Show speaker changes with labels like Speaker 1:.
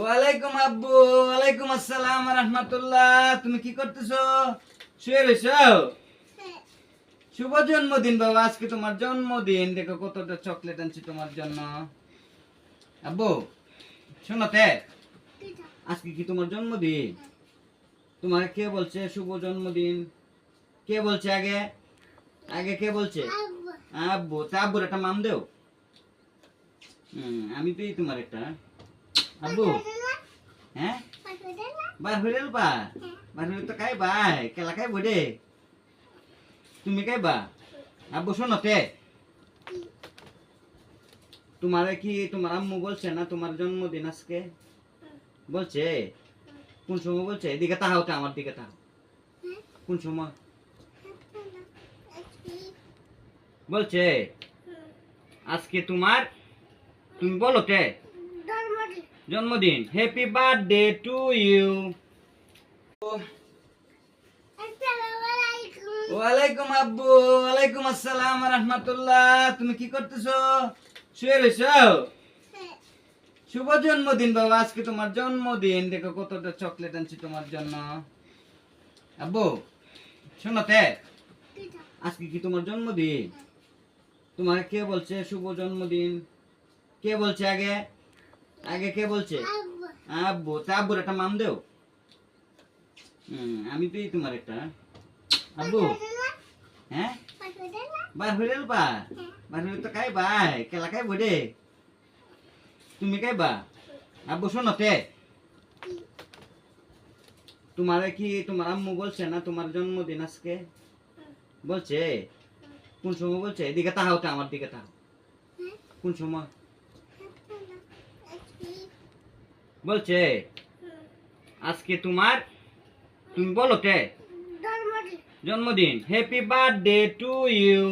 Speaker 1: ওয়ালাইকুম আব্বু ওয়ালাইকুম আসসালাম রহমতুল্লাহ। তুমি কি করতেছো? শুয়ে রয়েছো শুভ জন্মদিন বাবা আজকে তোমার জন্মদিন। দেখো কতটা চকলেট আনছি তোমার জন্য। আব্বু শোনো তে আজকে কি তোমার জন্মদিন? তোমার কে বলছে শুভ জন্মদিন? কে বলছে আগে? আগে কে বলছে? আব্বু। তা আব্বুর একটা মাম দেও। আমি তো এই তোমার একটা। আব্বু হ্যাঁ? বার হইলে বা বার হইলে তো খাই বাই কেলা খাই বডে তুমি খাই বা আব্বু শোনো তে তোমার কি তোমার আম্মু বলছে না তোমার জন্মদিন আজকে? বলছে? কোন সময় বলছে? এদিকে তাহাও তো আমার দিকে তাহাও কোন সময়? বলছে আজকে তোমার তুমি বলো তে জন্মদিন। হ্যাপি বার্থডে টু ইউ ওয়ালাইকুম আব্বু ওয়ালাইকুম আসসালাম রহমতুল্লাহ। তুমি কি করতেছো? শুয়ে রয়েছো শুভ জন্মদিন বাবা আজকে তোমার জন্মদিন। দেখো কতটা চকলেট আনছি তোমার জন্য। আব্বু শোনো তে আজকে কি তোমার জন্মদিন? তোমার কে বলছে শুভ জন্মদিন? কে বলছে আগে? আগে কে বলছে? আব্বু। তা আব্বুর একটা মাম দেও। আমি তো তোমার একটা। আব্বু। হ্যাঁ? বার হইলে বা। বার হইলে তো কাই বাই কেলা খাই বডে তুমি কাই বা? আব্বু শোনো তে। তোমার কি তোমার আম্মু বলছে না তোমার জন্মদিন আজকে? বলছে? কোন সময় বলছে? এদিকে তাহাও তো আমার দিকে তাহাও। কোন সময়? বলছে আজকে তোমার তুমি বলো তে জন্মদিন। Happy birthday to you